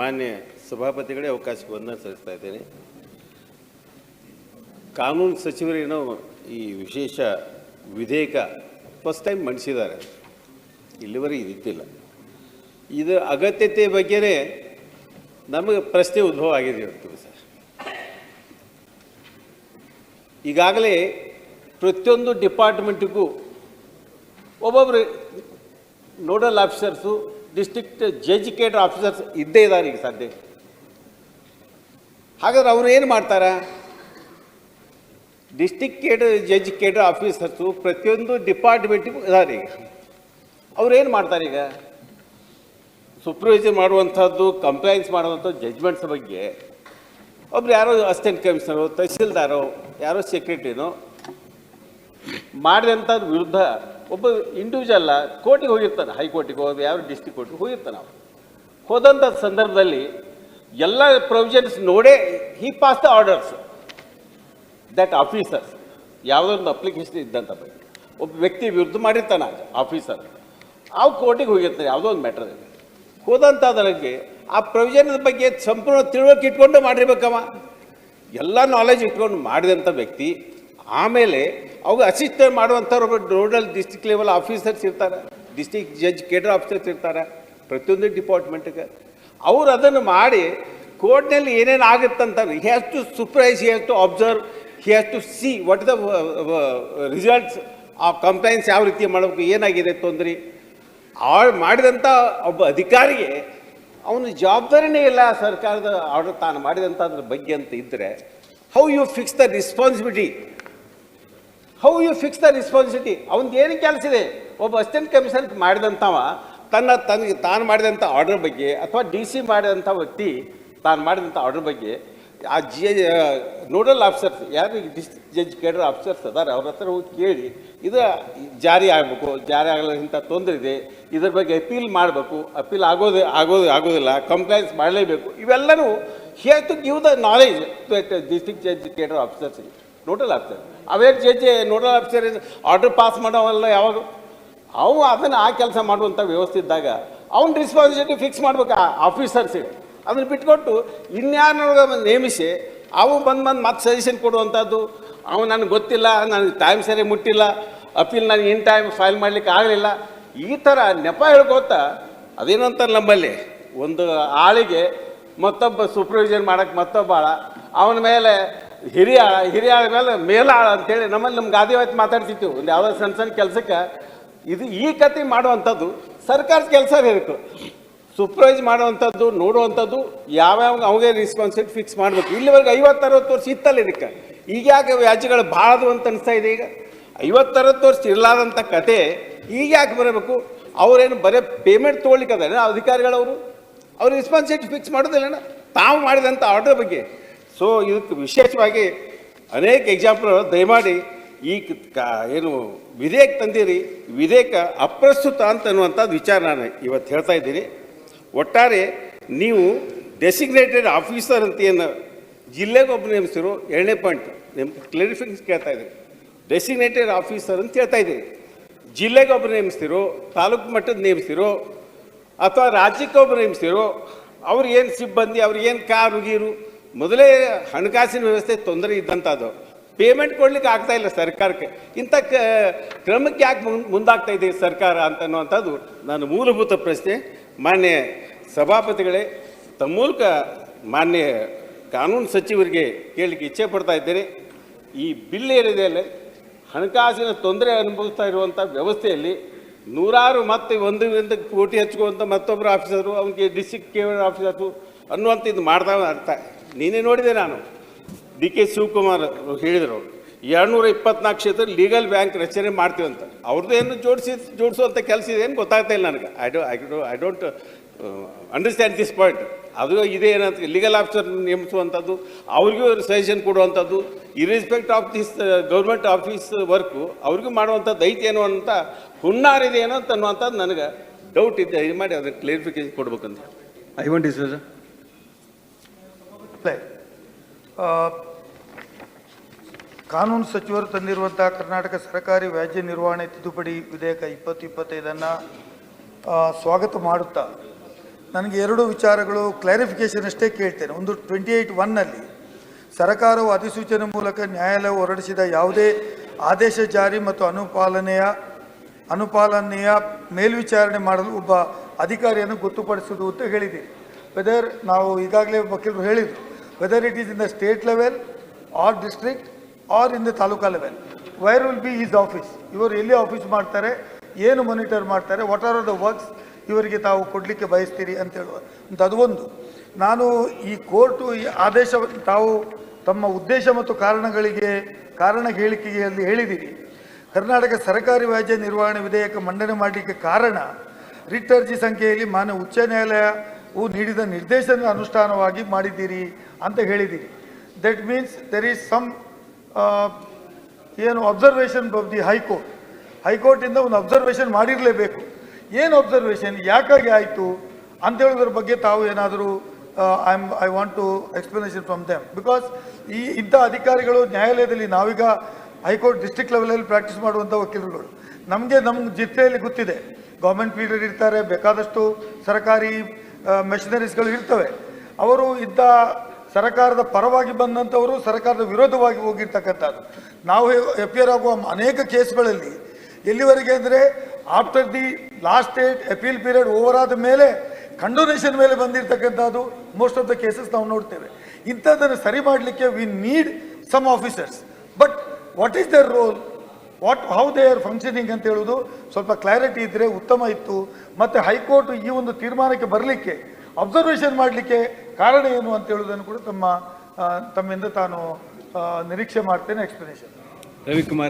ಮಾನ್ಯ ಸಭಾಪತಿಗಳೇ ಅವಕಾಶಕ್ಕೆ ವಂದನೆ ಸಲ್ಲಿಸ್ತಾ ಇದ್ದೇನೆ. ಕಾನೂನು ಸಚಿವರೇನೋ ಈ ವಿಶೇಷ ವಿಧೇಯಕ ಫಸ್ಟ್ ಟೈಮ್ ಮಂಡಿಸಿದ್ದಾರೆ. ಇಲ್ಲಿವರೆಗೆ ಇದ್ದಿಲ್ಲ ಇದು ಅಗತ್ಯತೆ ಬಗ್ಗೆನೇ ನಮಗೆ ಪ್ರಶ್ನೆ ಉದ್ಭವ ಆಗಿದೆ ಇವತ್ತು ಸರ್. ಈಗಾಗಲೇ ಪ್ರತಿಯೊಂದು ಡಿಪಾರ್ಟ್ಮೆಂಟಿಗೂ ಒಬ್ಬೊಬ್ಬರು nodal officers district judge cadre officers ಇದ್ದೇ ಇದ್ದಾರೆ ಈಗ ಸದ್ಯ. ಹಾಗಾದ್ರೆ ಅವ್ರು ಏನು ಮಾಡ್ತಾರೆ? District cadre judge cadre officers ಪ್ರತಿಯೊಂದು ಡಿಪಾರ್ಟ್ಮೆಂಟಿಗೂ ಇದ್ದಾರೆ ಈಗ. ಅವ್ರು ಏನು ಮಾಡ್ತಾರೆ ಈಗ? ಸೂಪರ್ವೈಸರ್ ಮಾಡುವಂಥದ್ದು ಕಂಪ್ಲೈನ್ಸ್ ಮಾಡುವಂಥದ್ದು ಜಜ್ಮೆಂಟ್ಸ್ ಬಗ್ಗೆ. ಒಬ್ರು ಯಾರೋ ಅಸಿಸ್ಟೆಂಟ್ ಕಮಿಷನರು ತಹಸೀಲ್ದಾರೋ, ಯಾರೋ ಸೆಕ್ರೆಟರಿನೋ ಮಾಡಿದಂಥದ್ದು ವಿರುದ್ಧ ಒಬ್ಬ ಇಂಡಿವಿಜುವಲ್ಲ ಕೋರ್ಟಿಗೆ ಹೋಗಿರ್ತಾನೆ ಹೈಕೋರ್ಟಿಗೆ ಹೋಗಿ ಯಾವ ಡಿಸ್ಟಿಕ್ ಕೋರ್ಟಿಗೆ ಹೋಗಿರ್ತಾನೆ ಅವನು ಹೋದಂಥ ಸಂದರ್ಭದಲ್ಲಿ ಎಲ್ಲ ಪ್ರೊವಿಷನ್ಸ್ ನೋಡೇ he pass the orders that officers ಯಾವುದೋ ಒಂದು ಅಪ್ಲಿಕೇಶನ್ ಇದ್ದಂಥ ಬಗ್ಗೆ, ಒಬ್ಬ ವ್ಯಕ್ತಿ ವಿರುದ್ಧ ಮಾಡಿರ್ತಾನೆ ಆಫೀಸರ್ ಆ ಕೋರ್ಟಿಗೆ ಹೋಗಿರ್ತಾನೆ ಯಾವುದೋ ಒಂದು ಮ್ಯಾಟ್ರಲ್ಲಿ ಹೋದಂಥದ್ರಿಗೆ ಆ ಪ್ರೊವಿಷನ್ ಬಗ್ಗೆ ಸಂಪೂರ್ಣ ತಿಳುವಳಿಕೆ ಇಟ್ಕೊಂಡು ಮಾಡಿರ್ಬೇಕವ. ಎಲ್ಲ ನಾಲೆಜ್ ಇಟ್ಕೊಂಡು ಮಾಡಿದಂಥ ವ್ಯಕ್ತಿ ಆಮೇಲೆ ಅವಾಗ ಅಸಿಸ್ಟೆಂಟ್ ಮಾಡುವಂಥವ್ರು ನೋಡಲ್ ಡಿಸ್ಟಿಕ್ ಲೆವೆಲ್ ಆಫೀಸರ್ಸ್ ಇರ್ತಾರೆ ಡಿಸ್ಟಿಕ್ ಜಡ್ಜ್ ಕೇಡರ್ ಆಫೀಸರ್ಸ್ ಇರ್ತಾರೆ, ಪ್ರತಿಯೊಂದು ಡಿಪಾರ್ಟ್ಮೆಂಟ್ಗೆ ಅವ್ರು ಅದನ್ನು ಮಾಡಿ ಕೋರ್ಟ್ನಲ್ಲಿ ಏನೇನು ಆಗುತ್ತಂತ he has to supervise he has to observe he has to see what the results ಆ ಕಂಪ್ಲೈನ್ಸ್ ಯಾವ ರೀತಿ ಮಾಡಬೇಕು, ಏನಾಗಿದೆ ತೊಂದರೆ. ಆ ಮಾಡಿದಂಥ ಒಬ್ಬ ಅಧಿಕಾರಿಗೆ ಅವನ ಜವಾಬ್ದಾರಿನೇ ಇಲ್ಲ ಸರ್ಕಾರದ ಆರ್ಡರ್ ತಾನು ಮಾಡಿದಂಥದ್ರ ಬಗ್ಗೆ ಅಂತ ಇದ್ದರೆ how you fix the responsibility how you fix the responsibility ಅವನ್ ಏನು ಕೆಲಸ ಇದೆ? ಒಬ್ಬ ಅಸಿಸ್ಟೆಂಟ್ ಕಮಿಷನರ್ ಮಾಡಿದಂಥವ, ತನ್ನ ತನಗೆ ತಾನು ಮಾಡಿದಂಥ ಆರ್ಡರ್ ಬಗ್ಗೆ ಅಥವಾ ಡಿ ಸಿ ಮಾಡಿದಂಥ ವ್ಯಕ್ತಿ ತಾನು ಮಾಡಿದಂಥ ಆರ್ಡರ್ ಬಗ್ಗೆ, ಆ ಜಿ ನೋಡಲ್ ಆಫೀಸರ್ಸ್ ಯಾರು ಡಿಸ್ಟ್ರಿಕ್ಟ್ ಜಡ್ಜ್ ಕೇಡರ್ ಆಫೀಸರ್ಸ್ ಅದಾರೆ, ಅವ್ರ ಹತ್ರ ಹೋಗಿ ಕೇಳಿ, ಇದು ಜಾರಿ ಆಗಬೇಕು, ಜಾರಿ ಆಗಲ್ಲ ಇಂಥ ತೊಂದರೆ ಇದೆ, ಇದ್ರ ಬಗ್ಗೆ ಅಪೀಲ್ ಮಾಡಬೇಕು ಅಪೀಲ್ ಆಗೋದು ಆಗೋದು, ಆಗೋದಿಲ್ಲ ಕಂಪ್ಲೇಂಟ್ಸ್ ಮಾಡಲೇಬೇಕು ಇವೆಲ್ಲರೂ have to give the knowledge district judge cadre ಆಫೀಸರ್ಸ್ಗೆ nodal officer ಅವೇ ಜೆ ನೋಡಲ್ ಆಫೀಸರ್ ಆರ್ಡರ್ ಪಾಸ್ ಮಾಡೋವಲ್ಲ ಯಾವಾಗ? ಅವು ಅದನ್ನು ಆ ಕೆಲಸ ಮಾಡುವಂಥ ವ್ಯವಸ್ಥೆ ಇದ್ದಾಗ ಅವ್ನ ರೆಸ್ಪಾನ್ಸಿಬಿಲಿಟಿ ಫಿಕ್ಸ್ ಮಾಡ್ಬೇಕು ಆ ಆಫೀಸರ್ಸಿಗೆ ಅದನ್ನು ಬಿಟ್ಕೊಟ್ಟು ಇನ್ಯಾರನ್ನ ನೇಮಿಸಿ ಅವು ಬಂದು ಬಂದು ಮತ್ತೆ ಸಜೆಷನ್ ಕೊಡುವಂಥದ್ದು ಅವು ನನಗೆ ಗೊತ್ತಿಲ್ಲ ನನಗೆ ಟೈಮ್ ಸರಿ ಮುಟ್ಟಿಲ್ಲ ಅಪೀಲ್ ನನಗೆ ಇನ್ ಟೈಮ್ ಫೈಲ್ ಮಾಡಲಿಕ್ಕೆ ಆಗಲಿಲ್ಲ. ಈ ಥರ ನೆಪ ಹೇಳ್ಕೋತ ಅದೇನಂತಾರೆ ನಮ್ಮಲ್ಲಿ ಒಂದು ಆಳಿಗೆ ಮತ್ತೊಬ್ಬ ಸೂಪರ್ವಿಷನ್ ಮಾಡೋಕ್ಕೆ ಮತ್ತೊಬ್ಬ ಆಳ, ಅವನ ಮೇಲೆ ಹಿರಿಯ ಹಿರಿಯ ಮೇಲೆ ಮೇಲಾಳ ಅಂತೇಳಿ ನಮ್ಮಲ್ಲಿ ನಮ್ಮ ಗಾದಿವಾಯ್ತು ಮಾತಾಡ್ತಿತ್ತು. ಒಂದು ಯಾವುದೋ ಸಣ್ಣ ಸಣ್ಣ ಕೆಲಸಕ್ಕೆ. ಇದು ಈ ಕತೆ ಮಾಡುವಂಥದ್ದು ಸರ್ಕಾರದ ಕೆಲಸ ಇರಬೇಕು ಸೂಪರ್ವೈಸ್ ಮಾಡುವಂಥದ್ದು, ನೋಡುವಂಥದ್ದು, ಯಾವ್ಯಾವ ಅವಾಗೆ ರಿಸ್ಪಾನ್ಸಿಬಿಲಿಟಿ ಫಿಕ್ಸ್ ಮಾಡಬೇಕು. ಇಲ್ಲಿವರೆಗೆ ಐವತ್ತು ಅರವತ್ತು ವರ್ಷ ಇತ್ತಲ್ಲ ಇದಕ್ಕೆ. ಈಗ ಯಾಕೆ ವ್ಯಾಜ್ಯಗಳು ಭಾಳದು ಅಂತ ಅನಿಸ್ತಾ ಇದೆ ಈಗ? ಐವತ್ತರವತ್ತು ವರ್ಷ ಇರಲಾದಂಥ ಕತೆ ಈಗ ಯಾಕೆ ಬರಬೇಕು? ಅವರೇನು ಬರೀ ಪೇಮೆಂಟ್ ತೊಗೊಳ್ಲಿಕ್ಕೆ ಅಧಿಕಾರಿಗಳವರು? ಅವ್ರು ರಿಸ್ಪಾನ್ಸಿಬಿಲಿಟಿ ಫಿಕ್ಸ್ ಮಾಡೋದಿಲ್ಲ ತಾವು ಮಾಡಿದಂಥ ಆರ್ಡರ್ ಬಗ್ಗೆ. ಸೊ ಇದಕ್ಕೆ ವಿಶೇಷವಾಗಿ ಅನೇಕ ಎಕ್ಸಾಂಪಲ್ ದಯಮಾಡಿ ಈ ಏನು ವಿಧೇಯಕ ತಂದಿರಿ, ವಿಧೇಯಕ ಅಪ್ರಸ್ತುತ ಅಂತ ಅನ್ನುವಂಥದ್ದು ವಿಚಾರ ನಾನು ಇವತ್ತು ಹೇಳ್ತಾ ಇದ್ದೀನಿ. ಒಟ್ಟಾರೆ ನೀವು ಡೆಸಿಗ್ನೇಟೆಡ್ ಆಫೀಸರ್ ಅಂತ ಏನು ಜಿಲ್ಲೆಗೆ ಒಬ್ಬ ನೇಮಿಸಿರು ಎರಡನೇ ಪಾಯಿಂಟ್ ನಿಮ್ಮ ಕ್ಲಾರಿಫಿಕೇಶನ್ ಕೇಳ್ತಾ ಇದ್ದೀನಿ. ಡೆಸಿಗ್ನೇಟೆಡ್ ಆಫೀಸರ್ ಅಂತ ಹೇಳ್ತಾ ಇದ್ದೀರಿ ಜಿಲ್ಲೆಗೆ ನೇಮಿಸ್ತಿರೋ ತಾಲೂಕು ಮಟ್ಟದ ನೇಮಿಸ್ತಿರೋ ಅಥವಾ ರಾಜ್ಯಕ್ಕೆ ಒಬ್ಬರು ನೇಮಿಸ್ತಿರೋ ಏನು ಸಿಬ್ಬಂದಿ ಅವ್ರಿಗೆ ಏನು ಕಾರು, ಗೀರು ಮೊದಲೇ ಹಣಕಾಸಿನ ವ್ಯವಸ್ಥೆ ತೊಂದರೆ ಇದ್ದಂಥದ್ದು ಪೇಮೆಂಟ್ ಕೊಡ್ಲಿಕ್ಕೆ ಆಗ್ತಾ ಇಲ್ಲ ಸರ್ಕಾರಕ್ಕೆ. ಇಂಥ ಕ್ರಮಕ್ಕೆ ಯಾಕೆ ಮುಂದ್ ಮುಂದಾಗ್ತಾ ಇದೆ ಸರ್ಕಾರ ಅಂತ ಅನ್ನುವಂಥದ್ದು ನನ್ನ ಮೂಲಭೂತ ಪ್ರಶ್ನೆ. ಮಾನ್ಯ ಸಭಾಪತಿಗಳೇ, ತಮ್ಮ ಮೂಲಕ ಮಾನ್ಯ ಕಾನೂನು ಸಚಿವರಿಗೆ ಕೇಳಲಿಕ್ಕೆ ಇಚ್ಛೆ ಪಡ್ತಾ ಇದ್ದೇನೆ. ಈ ಬಿಲ್ ಏನಿದೆ ಹಣಕಾಸಿನ ತೊಂದರೆ ಅನುಭವಿಸ್ತಾ ಇರುವಂಥ ವ್ಯವಸ್ಥೆಯಲ್ಲಿ ನೂರಾರು ಮತ್ತೆ ಒಂದು ಒಂದು ಕೋಟಿ ಹಚ್ಕೋವಂಥ ಮತ್ತೊಬ್ಬರು ಆಫೀಸರು, ಅವನಿಗೆ ಡಿಸ್ಟಿಕ್ ಕೇವಲ ಆಫೀಸರು ಅನ್ನುವಂಥ ಇದು ಮಾಡ್ತಾ. ಅರ್ಥ ನೀನೇ ನೋಡಿದೆ ನಾನು. ಡಿ ಕೆ ಶಿವಕುಮಾರ್ ಹೇಳಿದರು ಎರಡುನೂರ ಇಪ್ಪತ್ನಾಲ್ಕು ಕ್ಷೇತ್ರ ಲೀಗಲ್ ಬ್ಯಾಂಕ್ ರಚನೆ ಮಾಡ್ತೀವಿ ಅಂತ. ಅವ್ರದ್ದು ಏನು ಜೋಡಿಸಿ ಜೋಡಿಸುವಂಥ ಕೆಲಸ ಇದೆ ಏನು ಗೊತ್ತಾಗ್ತಾ ಇಲ್ಲ ನನಗೆ. I do I do I don't understand this point ಅದು ಇದೇ ಏನಂತ, ಲೀಗಲ್ ಆಫೀಸರ್ ನೇಮಿಸುವಂಥದ್ದು, ಅವ್ರಿಗೂ ಸಜೆಷನ್ ಕೊಡುವಂಥದ್ದು irrespective of this government office work ಅವ್ರಿಗೂ ಮಾಡುವಂಥದ್ದು ದೈತ್ಯ ಏನು ಅಂತ ಹುನ್ನಾರಿದೆ ಏನೋ ಅಂತ ಅನ್ನುವಂಥದ್ದು ನನಗೆ ಡೌಟ್ ಇದೆ ಇದು ಮಾಡಿ ಅದಕ್ಕೆ ಕ್ಲಿಯರಿಫಿಕೇಶನ್ ಕೊಡ್ಬೇಕಂತ. ಐ ವಾಂಟ್ ಇಸ್ ಆ, ಕಾನೂನು ಸಚಿವರು ತಂದಿರುವಂತಹ ಕರ್ನಾಟಕ ಸರ್ಕಾರಿ ವ್ಯಾಜ್ಯ ನಿರ್ವಹಣೆ ತಿದ್ದುಪಡಿ ವಿಧೇಯಕ ಇಪ್ಪತ್ತು ಇಪ್ಪತ್ತೈದನ್ನು ಸ್ವಾಗತ ಮಾಡುತ್ತಾ? ನನಗೆ ಎರಡು ವಿಚಾರಗಳು ಕ್ಲಾರಿಫಿಕೇಶನ್ ಅಷ್ಟೇ ಕೇಳ್ತೇನೆ. ಒಂದು ಟ್ವೆಂಟಿ ಏಯ್ಟ್ ಒನ್ನಲ್ಲಿ ಸರ್ಕಾರವು ಅಧಿಸೂಚನೆ ಮೂಲಕ ನ್ಯಾಯಾಲಯ ಹೊರಡಿಸಿದ ಯಾವುದೇ ಆದೇಶ ಜಾರಿ ಮತ್ತು ಅನುಪಾಲನೆಯ ಅನುಪಾಲನೆಯ ಮೇಲ್ವಿಚಾರಣೆ ಮಾಡಲು ಒಬ್ಬ ಅಧಿಕಾರಿಯನ್ನು ಗೊತ್ತುಪಡಿಸುವುದು ಅಂತ ಹೇಳಿದೆ. ವೆದರ್ ನಾವು ಈಗಾಗಲೇ ವಕೀಲರು ಹೇಳಿದರು. Whether it is in the state level or district or in the taluka level where will be his office ಇವರು ಎಲ್ಲಿ ಆಫೀಸ್ ಮಾಡ್ತಾರೆ? ಏನು ಮಾನಿಟರ್ ಮಾಡ್ತಾರೆ? ವಾಟ್ ಆರ್ ದ ವರ್ಕ್ಸ್ ಇವರಿಗೆ ತಾವು ಕೊಡಲಿಕ್ಕೆ ಬಯಸ್ತೀರಿ ಅಂತ ಹೇಳುವ ಅದು ಒಂದು. ನಾನು ಈ ಕೋರ್ಟು ಈ ಆದೇಶ ತಾವು ತಮ್ಮ ಉದ್ದೇಶ ಮತ್ತು ಕಾರಣಗಳಿಗೆ, ಕಾರಣ ಹೇಳಿಕೆಗೆ ಅಲ್ಲಿ ಹೇಳಿದ್ದೀರಿ ಕರ್ನಾಟಕ ಸರಕಾರಿ ವ್ಯಾಜ್ಯ ನಿರ್ವಹಣೆ ವಿಧೇಯಕ ಮಂಡನೆ ಮಾಡಲಿಕ್ಕೆ ಕಾರಣ ರಿಟ್ ಅರ್ಜಿ ಸಂಖ್ಯೆಯಲ್ಲಿ ಮಾನ್ಯ ಉಚ್ಚ ನ್ಯಾಯಾಲಯವು ನೀಡಿದ ನಿರ್ದೇಶನ ಅನುಷ್ಠಾನವಾಗಿ ಮಾಡಿದ್ದೀರಿ ಅಂತ ಹೇಳಿದ್ದೀರಿ. That means there is some ಏನು observation of the high court ಹೈಕೋರ್ಟಿಂದ ಒಂದು ಅಬ್ಸರ್ವೇಷನ್ ಮಾಡಿರಲೇಬೇಕು. ಏನು ಅಬ್ಸರ್ವೇಷನ್ ಯಾಕಾಗಿ ಆಯಿತು? ಅಂತ ಹೇಳೋದ್ರ ಬಗ್ಗೆ ತಾವು ಏನಾದರೂ I am I want to explanation from them because ಈ ಇಂಥ ಅಧಿಕಾರಿಗಳು ನ್ಯಾಯಾಲಯದಲ್ಲಿ ನಾವೀಗ ಹೈಕೋರ್ಟ್ ಡಿಸ್ಟಿಕ್ ಲೆವೆಲಲ್ಲಿ ಪ್ರಾಕ್ಟೀಸ್ ಮಾಡುವಂಥ ವಕೀಲರುಗಳು. ನಮಗೆ ನಮ್ಮ ಜಿಲ್ಲೆಯಲ್ಲಿ ಗೊತ್ತಿದೆ. ಗೌರ್ಮೆಂಟ್ ಪೀರಿಯಡ್ ಇರ್ತಾರೆ, ಬೇಕಾದಷ್ಟು ಸರ್ಕಾರಿ ಮೆಷಿನರೀಸ್ಗಳು ಇರ್ತವೆ. ಅವರು ಇದ್ದ ಸರ್ಕಾರದ ಪರವಾಗಿ ಬಂದಂಥವರು ಸರ್ಕಾರದ ವಿರೋಧವಾಗಿ ಹೋಗಿರ್ತಕ್ಕಂಥದ್ದು. ನಾವು ಎಫ್ ಆಗುವ ಅನೇಕ ಕೇಸ್ಗಳಲ್ಲಿ ಎಲ್ಲಿವರೆಗೆ ಅಂದರೆ after the last date appeal period over ಆದ ಮೇಲೆ ಕಂಡೋನೇಷನ್ ಮೇಲೆ ಬಂದಿರತಕ್ಕಂಥದ್ದು ಮೋಸ್ಟ್ ಆಫ್ ದ ಕೇಸಸ್ ನಾವು ನೋಡ್ತೇವೆ. ಇಂಥದ್ದನ್ನು ಸರಿ ಮಾಡಲಿಕ್ಕೆ we need some officers but what is their role what how they are functioning ಅಂತ ಹೇಳೋದು ಸ್ವಲ್ಪ ಕ್ಲಾರಿಟಿ ಇದ್ದರೆ ಉತ್ತಮ ಇತ್ತು. ಮತ್ತು ಹೈಕೋರ್ಟ್ ಈ ಒಂದು ತೀರ್ಮಾನಕ್ಕೆ ಬರಲಿಕ್ಕೆ ಅಬ್ಸರ್ವೇಷನ್ ಮಾಡಲಿಕ್ಕೆ ಕಾರಣ ಏನು ಅಂತ ಹೇಳುವುದನ್ನು ಕೂಡ ತಮ್ಮ ತಮ್ಮಿಂದ ತಾನು ನಿರೀಕ್ಷೆ ಮಾಡ್ತೇನೆ ಎಕ್ಸ್ಪ್ಲನೇಷನ್ ರವಿಕುಮಾರ್.